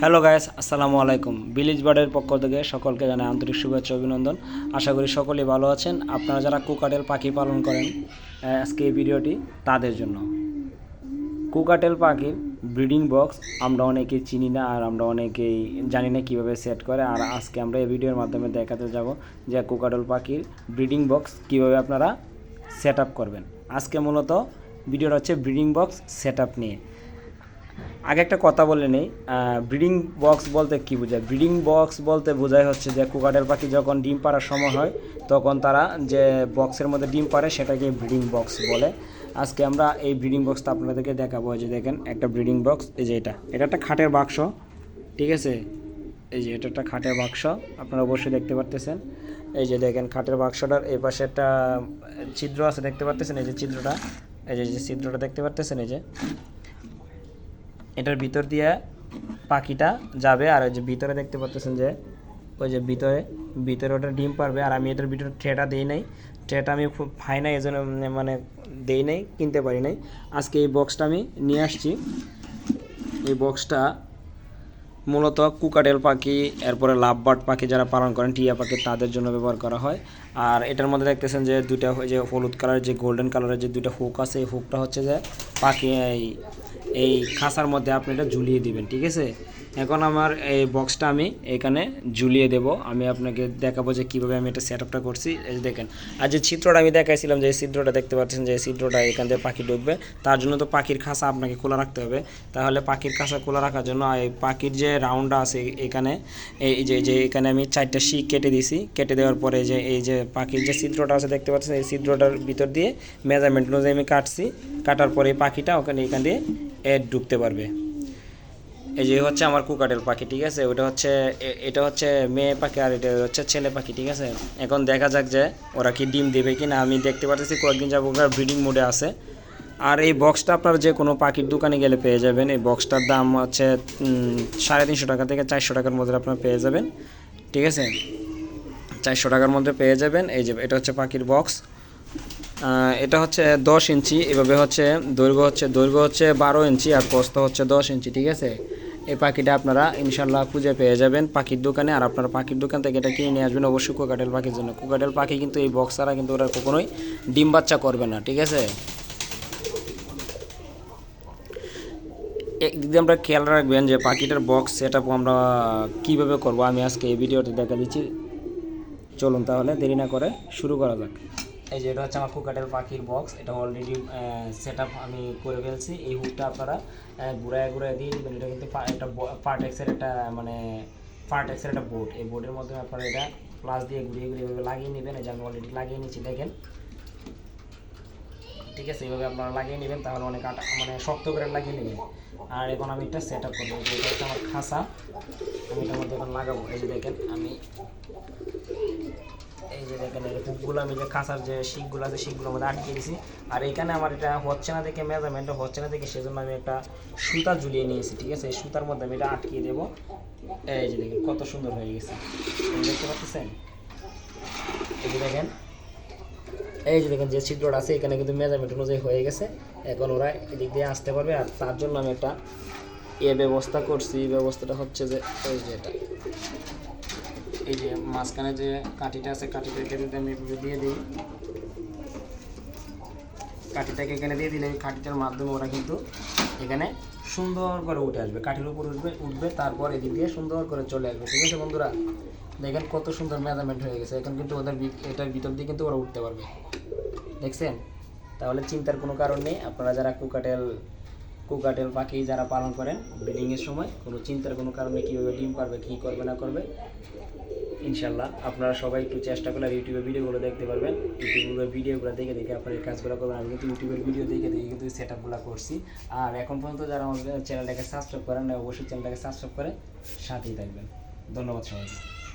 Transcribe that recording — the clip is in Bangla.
হ্যালো গাইস আসসালামু আলাইকুম বিলিজ বার্ডের পক্ষ থেকে সকলকে জানাই আন্তরিক শুভেচ্ছা অভিনন্দন। আশা করি সকলেই ভালো আছেন। আপনারা যারা কুকাটেল পাখি পালন করেন আজকে এই ভিডিওটি তাদের জন্য। কুকাটেল পাখির ব্রিডিং বক্স আমরা অনেকেই চিনি না, আর আমরা অনেকেই জানি না কীভাবে সেট করে। আর আজকে আমরা এই ভিডিওর মাধ্যমে দেখাতে যাব যে কুকাটেল পাখির ব্রিডিং বক্স কীভাবে আপনারা সেটআপ করবেন। আজকে মূলত ভিডিওটা হচ্ছে ব্রিডিং বক্স সেটআপ নিয়ে। আগে একটা কথা বলে নেই ব্রিডিং বক্স বলতে কি বোঝায়? ব্রিডিং বক্স বলতে বোঝায় হচ্ছে যে কুকাটেল পাখি যখন ডিম পাড়ার সময় হয়, তখন তারা যে বক্সের মধ্যে ডিম পাড়ে সেটাকে ব্রিডিং বক্স বলে। আজকে আমরা এই ব্রিডিং বক্সটা আপনাদেরকে দেখাবো যে দেখেন একটা ব্রিডিং বক্স এই যে এটা। এটা একটা খাটের বাক্স, ঠিক আছে? এই যে এটা একটা খাটের বাক্স, আপনারা অবশ্যই দেখতে পারতেছেন। এই যে দেখেন খাটের বাক্সটার এই পাশে একটা ছিদ্র আছে, দেখতে পারতেছেন? এই যে ছিদ্রটা এই যে ছিদ্রটা দেখতে পারতেছেন? এই যে এটার ভিতর দিয়ে পাখিটা যাবে আর ওই যে ভিতরে দেখতে পাচ্ছেন যে ওই যে ভিতরে ভিতরে ওটা ডিম পারবে আর আমি এটার ভিতরে ট্রেটা দিই নাই। ট্রেটা আমি খুব ফাই নাই, এজন্য মানে দেই নাই, কিনতে পারি নাই। আজকে এই বক্সটা আমি নিয়ে আসছি। এই বক্সটা মূলত কুকাটেল পাখি, এরপরে লাভবার্ড পাখি যারা পালন করেন, টিয়া পাখি, তাদের জন্য ব্যবহার করা হয়। আর এটার মধ্যে দেখতেছেন যে দুইটা ওই যে হলুদ কালারের যে গোল্ডেন কালারের যে দুইটা হুক আছে, এই হুকটা হচ্ছে যে পাখি, এই এই খাঁচার মধ্যে আপনি এটা ঝুলিয়ে দিবেন, ঠিক আছে? এখন আমার এই বক্সটা আমি এখানে ঝুলিয়ে দেব। আমি আপনাকে দেখাবো যে কীভাবে আমি এটা সেট আপটা করছি। এই দেখেন, আর যে চিত্রটা আমি দেখাইছিলাম, যে চিত্রটা দেখতে পাচ্ছেন, যে চিত্রটা এখান থেকে পাখি ঢুকবে, তার জন্য তো পাখির খাঁচা আপনাকে খোলা রাখতে হবে। তাহলে পাখির খাঁচা খোলা রাখার জন্য এই পাখির যে রাউন্ডটা আছে এখানে, এই যে যে এখানে আমি চারটা শিক কেটে দিছি কেটে দেওয়ার পরে যে এই যে পাখির যে চিত্রটা আছে, দেখতে পাচ্ছেন, এই চিত্রটার ভিতর দিয়ে মেজারমেন্ট অনুযায়ী আমি কাটছি। কাটার পরে এই পাখিটা ওখানে এখান দিয়ে এ ঢুকতে পারবে। এই যে হচ্ছে আমার কুকাটেল পাখি, ঠিক আছে? ওটা হচ্ছে এটা হচ্ছে মেয়ে পাখি আর এটা হচ্ছে ছেলে পাখি, ঠিক আছে? এখন দেখা যাক যে ওরা কি ডিম দেবে কি না আমি দেখতে পাচ্ছি কয়েকদিন যাব ওরা ব্রিডিং মোডে আছে। আর এই বক্সটা আপনার যে কোনো পাখির দোকানে গেলে পেয়ে যাবেন। এই বক্সটার দাম হচ্ছে সাড়ে তিনশো টাকা থেকে চারশো টাকার মধ্যে আপনার পেয়ে যাবেন। ঠিক আছে? চারশো টাকার মধ্যে পেয়ে যাবেন। এই যে, এটা হচ্ছে পাখির বক্স এটা হচ্ছে দশ ইঞ্চি, এভাবে হচ্ছে দৈর্ঘ্য হচ্ছে দৈর্ঘ্য হচ্ছে বারো ইঞ্চি আর প্রস্থ হচ্ছে দশ ইঞ্চি, ঠিক আছে? এই পাখিটা আপনারা ইনশাল্লাহ খুঁজে পেয়ে যাবেন পাখির দোকানে আর আপনারা পাখির দোকান থেকে এটা কিনে নিয়ে আসবেন অবশ্যই কোকাটেল পাখির জন্য। কোকাটেল পাখি কিন্তু এই বক্স ছাড়া কিন্তু ওরা কখনোই ডিম বাচ্চা করবে না, ঠিক আছে? একদিকে আমরা খেয়াল রাখবেন যে পাখিটার বক্স সেটা আমরা কীভাবে করব, আমি আজকে এই ভিডিওতে দেখা দিচ্ছি। চলুন তাহলে দেরি না করে শুরু করা যাক। এই যে এটা হচ্ছে আমার কুকাটের পাখির বক্স এটা অলরেডি সেট আপ আমি করে ফেলছি। এই হুকটা আপনারা ঘুরায় ঘুরায় দিয়ে দেবেন এটা কিন্তু একটা পার্টেক্সের একটা মানে পার্টেক্সের একটা বোর্ড এই বোর্ডের মধ্যে আপনারা এটা প্লাস দিয়ে ঘুরিয়ে ঘুরিয়ে এভাবে লাগিয়ে নেবেন। এই যে আমি অলরেডি লাগিয়ে নিচ্ছি দেখেন। ঠিক আছে এইভাবে আপনারা লাগিয়ে নেবেন, তাহলে অনেক আটা মানে শক্ত করে লাগিয়ে নেবেন। আর এখন আমি এটা সেট আপ করব এটা হচ্ছে আমার খাসা আমি এটার মধ্যে এখন লাগাবো। এই যে দেখেন, আমি এই যে দেখেন হুকগুলো আমি যে খাঁচার যে শিকগুলো আছে শিকগুলোর মধ্যে আটকে দিয়েছি আর এখানে আমার এটা হচ্ছে না দেখে মেজারমেন্ট হচ্ছে না দেখে সেজন্য আমি একটা সুতা ঝুলিয়ে নিয়েছি, ঠিক আছে? এই সুতার মধ্যে আমি এটা আটকিয়ে দেবো। এই যে দেখেন, কত সুন্দর হয়ে গেছে। দেখতে পাচ্ছেন? এই যে দেখেন, এই যে দেখেন যে ছিদ্রটা আছে, এখানে কিন্তু মেজারমেন্ট অনুযায়ী হয়ে গেছে। এখন ওরা এদিক দিয়ে আসতে পারবে আর তার জন্য আমি একটা এ ব্যবস্থা করছি। ব্যবস্থাটা হচ্ছে যে, এই যে এটা। এই যে মাঝখানে যে কাঠিটা আছে কাঠিটাকে যদি আমি এভাবে দিয়ে দিই। কাঠিটাকে এখানে দিয়ে দিলে এই কাঠিটার মাধ্যমে ওরা কিন্তু এখানে সুন্দর করে উঠে আসবে। কাঠির উপর উঠবে উঠবে, তারপর এদিক দিয়ে সুন্দর করে চলে আসবে। ঠিক আছে বন্ধুরা? দেখেন কত সুন্দর মেজারমেন্ট হয়ে গেছে। এখন কিন্তু ওদের এটার ভিতর দিয়ে কিন্তু ওরা উঠতে পারবে। দেখছেন? তাহলে চিন্তার কোনো কারণ নেই। আপনারা যারা কুকাটেল কুকাটেল পাখি যারা পালন করেন ব্রিডিংয়ের সময়, কোনো চিন্তার কোনো কারণে কীভাবে ডিম পারবে, কী করবে, না করবে, ইনশাল্লাহ আপনারা সবাই একটু চেষ্টা করলে ইউটিউবে ভিডিওগুলো দেখতে পারবেন। ইউটিউবের ভিডিওগুলো দেখে দেখে আপনার এই কাজগুলো করবেন। আমি কিন্তু ইউটিউবের ভিডিও দেখে দেখে কিন্তু সেট আপগুলো করছি। আর এখন পর্যন্ত যারা আমাদের চ্যানেলটাকে সাবস্ক্রাইব করেন অবশ্যই চ্যানেলটাকে সাবস্ক্রাইব করে সাথেই থাকবেন। ধন্যবাদ সবাইকে।